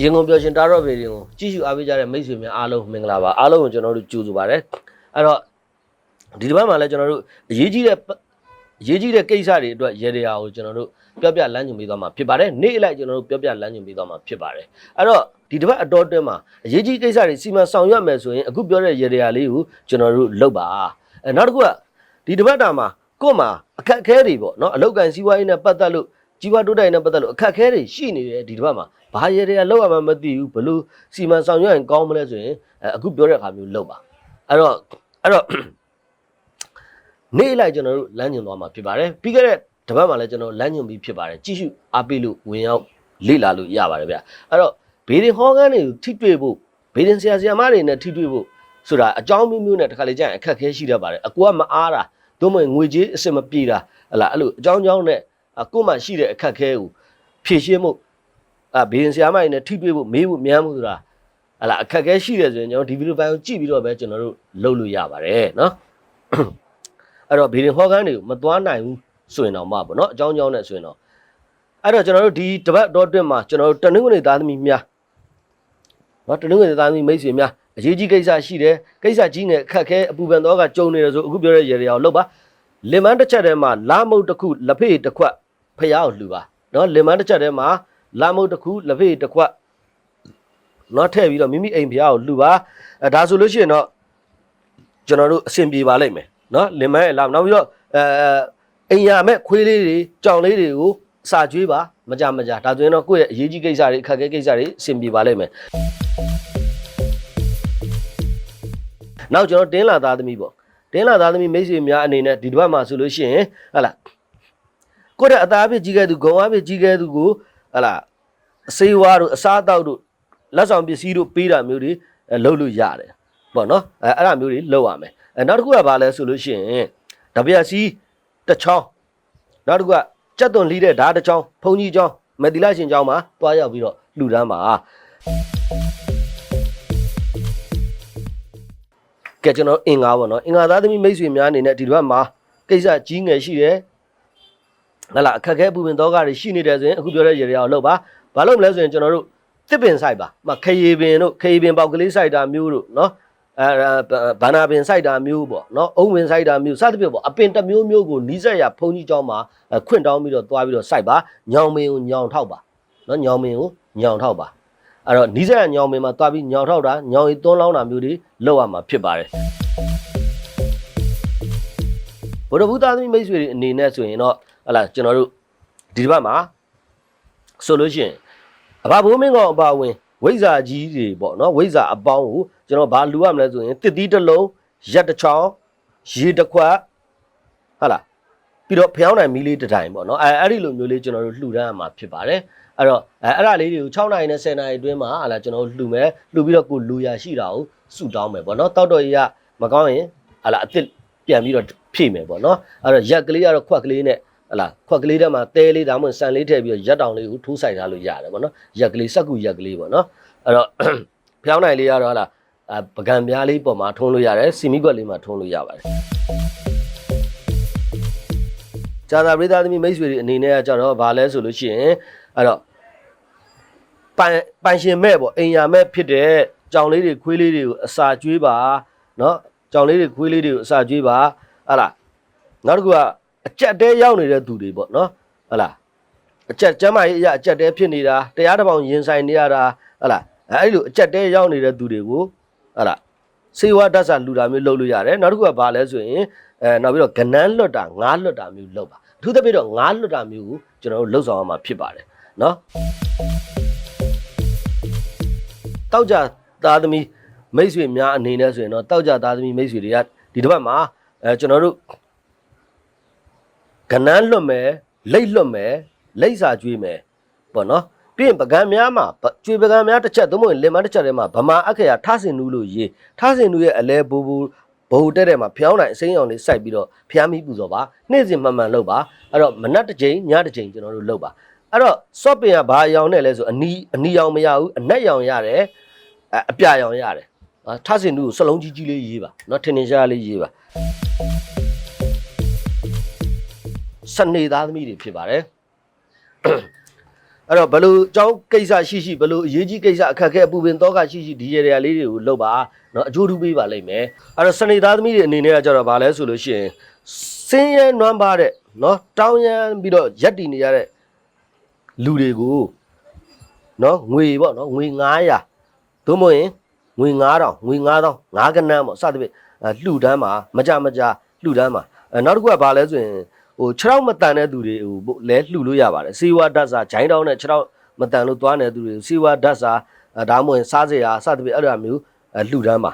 ရင်ကုန်ပြောရှင်တာတော့ပေရင်ကိုကြည့်ရှုအားပေးကြတဲ့မိတ်ဆွေများအားလုံးမင်္ဂလာပါအားလုံးကိုကျွန်တော်တို့ကြိုဆိုပါရစေအဲ့တော့ဒီတစ်ပတ်မှာလည်းကျွန်တော်တို့အရေးကြီးတဲ့အရေးကြီးတဲ့ကိစ္စတွေအတွက်ရေရာကိုကျွန်တော်တို့ပြောပြလမ်းညွှန်ပေးသွားမှာဖြစ်ပါတယ်နေ့အလိုက်ကျွန်တော်တို့ပြောပြလမ်းညွှန်ပေးသွားမှာဖြစ်ပါတယ်အဲ့တော့ဒီတစ်ပတ်အတော်အတွင်းမှာအရေးကြီးကိစ္စတွေစီမံဆောင်ရွက်မယ်ဆိုရင်အခုပြောတဲ့ရေရာလေးကိုကျွန်တော်တို့လုပ်ပါအဲနောက်တစ်ခုကဒီတစ်ပတ်တာမှာကို့မှာအခက်အခဲတွေပေါ့နော်အလောက်ကန်စီးပွားရေးနဲ့ပတ်သက်လို့ ကြီးပွားတိုးတက်ရေးနဲ့ပတ်သက်လို့အခက်အခဲတွေရှိနေတယ်ဒီတစ်ပတ်မှာဘာရေရာလောက်ရမှမသိဘူးဘလို့စီမံဆောင်ရွက်ရင်ကောင်းမလဲဆိုရင်အဲအခုပြောတဲ့အခါမျိုးလုပ်ပါအဲ့တော့အဲ့တော့နေ့လိုက်ကျွန်တော်တို့လမ်းညွှန်သွားမှာဖြစ်ပါတယ်ပြီးခဲ့တဲ့တပတ်မှာလည်းကျွန်တော်လမ်းညွှန်ပြီးဖြစ်ပါတယ်ကြည့်ရှုအားပေးလို့ဝင်ရောက်လေ့လာလို့ရပါတယ်ဗျအဲ့တော့ဘေးရင်ဟောကန်းတွေကိုထိတွေ့ဖို့ဘေးရင်ဆရာဆရာမတွေနဲ့ထိတွေ့ဖို့ဆိုတာအကြောင်းမျိုးမျိုးနဲ့တစ်ခါလေကြာရင်အခက်အခဲရှိတတ်ပါတယ်အကူကမအားတာသို့မဟုတ်ငွေကြေးအစစ်မပြေတာဟလာအဲ့လိုအကြောင်းကြောင်းနဲ့အ ကို့မှရှိတဲ့အခက်အခဲကိုဖြည့်ရှင်းမှုအဘေးရင်ဆရာမတွေနဲ့ထိတွေ့ဖို့မေးဖို့မြန်းဖို့ဆိုတာဟလာအခက်အခဲရှိတယ်ဆိုရင်ကျွန်တော်ဒီဗီဒီယိုပိုင်းကိုကြည့်ပြီးတော့ပဲကျွန်တော်တို့လုပ်လို့ရပါတယ်နော်အဲ့တော့ဘီရင်ဟော်ဂန်တွေကိုမသွားနိုင်ဘူးဆိုရင်တော့မှပေါ့နော်အကြောင်းကြောင်းနဲ့ဆိုရင်တော့အဲ့တော့ကျွန်တော်တို့ဒီတပတ်တော့တွင်းမှာကျွန်တော်တို့တနင်္ဂနွေသားသမီးများနော်တနင်္ဂနွေသားသမီးမိတ်ဆွေများအရေးကြီးကိစ္စရှိတယ်ကိစ္စကြီးနဲ့အခက်ခဲအပူပန်တော့ကကြုံနေတယ်ဆိုအခုပြောတဲ့ရေတွေအောင်လုပ်ပါလင်မန်းတစ်ချက်ထဲမှာလာမုတ်တစ်ခုလက်ဖေးတစ်ခွက် ဖျားကိုလှူပါနော်လင်မန်းတစ်ချက်ထဲမှာလာမုတ်တစ်ခုလက်ဖေးတစ်ခွက်နော်ထည့်ပြီးတော့မိမိအိမ်ဖျားကိုလှူပါအဲဒါဆိုလို့ရှိရင်တော့ကျွန်တော်တို့အဆင်ပြေပါလိမ့်မယ်နော်လင်မန်းရဲ့လာနောက်ပြီးတော့အဲအိမ်ရမဲ့ခွေးလေးတွေကြောင်လေးတွေကိုစာကျွေးပါမကြမကြဒါဆိုရင်တော့ကိုယ့်ရဲ့အရေးကြီးကိစ္စတွေအခက်အခဲကိစ္စတွေအဆင်ပြေပါလိမ့်မယ်နောက်ကျွန်တော်တင်းလာသားသမီးပေါ့တင်းလာသားသမီးမိတ်ဆွေများအနေနဲ့ဒီတစ်ပတ်မှာဆိုလို့ရှိရင်ဟလာ ကိုယ့်ရဲ့အသားအဖြစ်ကြီးခဲ့သူဂုံအဖြစ်ကြီးခဲ့သူကိုဟလာအစေးဝါတို့အစားအသောက်တို့လက်ဆောင်ပစ္စည်းတို့ပေးတာမျိုးတွေအဲလုပ်လို့ရတယ်ပေါ့နော်အဲအဲ့ဒါမျိုးတွေလုပ်ရမယ်အဲနောက်တစ်ခုကဘာလဲဆိုလို့ရှိရင်တပြက်စီတစ်ချောင်းနောက်တစ်ခုကကြက်သွန်လီးတဲ့ဓာတ်တစ်ချောင်းဖုန်ကြီးချောင်းမက်တီလာရှင်ချောင်းမှာတွားရောက်ပြီးတော့လှူဒန်းပါကဲကျွန်တော်အင်္ဂါပေါ့နော်အင်္ဂါသားသမီးမိတ်ဆွေများအနေနဲ့ဒီတစ်ပတ်မှာကိစ္စကြီးငယ်ရှိတယ် ဟလာအခက်ခဲပူပင်တော့ကတွေရှိနေတယ်ဆိုရင်အခုပြောတဲ့ရေတွေအောင်လုပ်ပါဘာလို့မလဲဆိုရင်ကျွန်တော်တို့တစ်ပင်ဆိုင်ပါမခရေပင်တို့ခရေပင်ပေါက်ကလေးဆိုင်တာမျိုးတို့နော်အဲဘာနာပင်ဆိုင်တာမျိုးပေါ့နော်အုံဝင်ဆိုင်တာမျိုးစသဖြင့်ပေါ့အပင်တစ်မျိုးမျိုးကိုနီးစက်ရဖုန်ကြီးကြောင်းမှာခွင့်တောင်းပြီးတော့သွားပြီးတော့စိုက်ပါညောင်ပင်ကိုညောင်ထောက်ပါနော်ညောင်ပင်ကိုညောင်ထောက်ပါအဲ့တော့နီးစက်ရညောင်ပင်မှာသွားပြီးညောင်ထောက်တာညောင်ရီသွန်းလောင်းတာမျိုးတွေလုပ်ရမှာဖြစ်ပါတယ်ဘုရဘုသားသမီးမိတ်ဆွေတွေအနေနဲ့ဆိုရင်တော့ ဟလာကျွန်တော်တို့ဒီတစ်ပတ်မှာဆိုလို့ရှိရင်အဘဘိုးမင်းကောင်အပါဝင်ဝိဇ္ဇာကြီးတွေပေါ့နော်ဝိဇ္ဇာအပေါင်းကိုကျွန်တော်ဘာလူရမလဲဆိုရင်တစ်သီးတစ်လုံးရက်တစ်ချောင်းရေတစ်ခွက်ဟုတ်လားပြီးတော့ဖျောင်းနိုင်မီလေးတစ်တိုင်ပေါ့နော်အဲအဲ့ဒီလိုမျိုးလေးကျွန်တော်တို့လှူဒန်းရမှာဖြစ်ပါတယ်အဲ့တော့အဲအဲ့ဒါလေးတွေကို6နိုင်နဲ့10နိုင်အတွင်းမှာဟာလာကျွန်တော်တို့လှူမယ်လှူပြီးတော့ကိုလူရရှိတာကိုစုတောင်းမယ်ပေါ့နော်တောက်တော်ကြီးကမကောင်းရင်ဟာလာအစ်စ်ပြန်ပြီးတော့ဖြည့်မယ်ပေါ့နော်အဲ့တော့ရက်ကလေးကတော့ခွက်ကလေးနဲ့ ဟလာခွက်ကလေးထဲမှာတဲလေးဒါမှမဟုတ်ဆန်လေးထည့်ပြီးတော့ရက်တောင်လေးကိုထိုးဆိုင်ထားလို့ရတယ်ပေါ့နော်ရက်ကလေးစက်ကူရက်ကလေးပေါ့နော်အဲ့တော့ ဖျောင်းနိုင်လေးကတော့ဟလာအပကံပြားလေးပေါ်မှာထုံးလို့ရတယ်စီမီကွက်လေးမှာထုံးလို့ရပါတယ်ဂျာသာပရိသတ်သမီးမိတ်ဆွေတွေအနေနဲ့ကကြတော့ဗာလဲဆိုလို့ရှိရင်အဲ့တော့ပိုင်ပိုင်ရှင်မဲ့ပေါ့အိမ်ယာမဲ့ဖြစ်တဲ့ကြောင်လေးတွေခွေးလေးတွေကိုအစာကျွေးပါเนาะကြောင်လေးတွေခွေးလေးတွေကိုအစာကျွေးပါဟာလားနောက်တစ်ခုက အကြက်တဲရောက်နေတဲ့သူတွေပေါ့နော်ဟုတ်လားအကြက်ကျမ်းမာရေးအရာအကြက်တဲဖြစ်နေတာတရားတစ်ပေါင်ရင်ဆိုင်နေရတာဟုတ်လားအဲ့လိုအကြက်တဲရောက်နေတဲ့သူတွေကိုဟုတ်လားစေဝါဒတ်စာလူတာမျိုးလုပ်လို့ရတယ်နောက်တစ်ခုကဘာလဲဆိုရင်အဲနောက်ပြီးတော့ကနန်းလွတ်တာငါးလွတ်တာမျိုးလုပ်ပါအထူးသဖြင့်တော့ငါးလွတ်တာမျိုးကိုကျွန်တော်တို့လှုပ်ဆောင်ရမှာဖြစ်ပါတယ်နော်တောက်ကြသားသမီးမိတ်ဆွေများအနေနဲ့ဆိုရင်တော့တောက်ကြသားသမီးမိတ်ဆွေတွေကဒီတစ်ပတ်မှာအဲကျွန်တော်တို့ ကနန်းလွတ်မယ်လိတ်လွတ်မယ်လိတ်စာကျွေးမယ်ပေါ့နော်ပြီးရင်ပကံများမှာကျွေပကံများတစ်ချက်သို့မဟုတ်လင်မတစ်ချက်ထဲမှာဗမာအခရာထဆင်နူးလို့ရေးထဆင်နူးရဲ့အလဲဘူဘူဘုံတက်တဲ့မှာဖျောင်းနိုင်အစိမ်းရောင်လေးစိုက်ပြီးတော့ဖျားမိပူဇော်ပါနေ့စဉ်မှန်မှန်လုပ်ပါအဲ့တော့မနက်တစ်ချိန်ညတစ်ချိန်ကျွန်တော်တို့လုပ်ပါအဲ့တော့စော့ပင်ကဘာရောင်နဲ့လဲဆိုအနီးအနီးရောင်မရဘူးအနက်ရောင်ရတယ်အအပြရောင်ရတယ်နော်ထဆင်နူးကိုစလုံးကြီးကြီးလေးရေးပါနော်ထင်ထင်ရှားရှားလေးရေးပါ စနေသားသမီးတွေဖြစ်ပါတယ်အဲ့တော့ဘယ်လိုအကြောင်းကိစ္စရှိရှိဘယ်လိုအရေးကြီးကိစ္စအခက်အခဲအပူပင်တော့ကရှိရှိဒီရရလေးတွေကိုလုပ်ပါနော်အကျိုးထူးပေးပါလိမ့်မယ်အဲ့တော့စနေသားသမီးတွေအနေနဲ့ကကြတော့ဗာလဲဆိုလို့ရှိရင်စင်းရဲနွမ်းပါတဲ့နော်တောင်းရမ်းပြီးတော့ရက်တည်နေရတဲ့လူတွေကိုနော်ငွေပေါ့နော်ငွေ900သို့မဟုတ်ရင်ငွေ9000ငွေ9000ငါးကနန်းပေါ့စသဖြင့်အဲလှူဒန်းမှာမကြမကြလှူဒန်းမှာအဲနောက်တစ်ခုကဘာလဲဆိုရင် ဟို6မတန်တဲ့သူတွေဟိုလဲလှူလို့ရပါတယ်စီဝါဓာတ်စာဂျိုင်းတောင်းနဲ့6မတန်လို့သွားနေတဲ့သူတွေစီဝါဓာတ်စာအဲဒါမှမဟုတ်ရင်စားစရာစသဖြင့်အဲ့လိုမျိုးအဲလှူဒန်းမှာ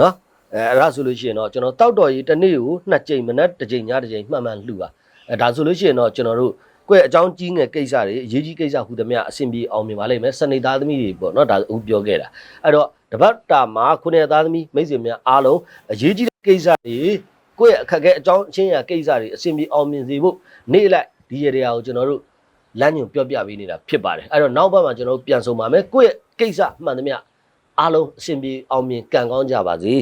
နော်အဲအဲ့ဒါဆိုလို့ရှိရင်တော့ကျွန်တော်တောက်တော်ကြီးတစ်နေ့ကိုနှစ်ကြိမ်မနက်တစ်ကြိမ်ညတစ်ကြိမ်မှန်မှန်လှူပါအဲဒါဆိုလို့ရှိရင်တော့ကျွန်တော်တို့ကိုယ့်အကြောင်းကြီးငယ်ကိစ္စတွေအရေးကြီးကိစ္စဟူသမျှအဆင်ပြေအောင်မြင်ပါလိမ့်မယ်စနေသားသမီးတွေပေါ့နော်ဒါဦးပြောခဲ့တာအဲ့တော့တပတ်တာမှာခုနှစ်သားသမီးမိတ်ဆွေများအားလုံးအရေးကြီးတဲ့ကိစ္စတွေ ကိုယ့်ရဲ့အခက်အခဲအကြောင်းအချင်းအရာကိစ္စတွေအဆင်ပြေအောင်မြင်စေဖို့နေ့လိုက်ဒီရတရားကိုကျွန်တော်တို့လမ်းညွန်ပြောပြပေးနေတာဖြစ်ပါတယ်အဲ့တော့နောက်ဘက်မှာကျွန်တော်တို့ပြန်ဆုံပါမယ်ကိုယ့်ရဲ့ကိစ္စမှန်သမျှအားလုံးအဆင်ပြေအောင်မြင်ကံကောင်းကြပါစေ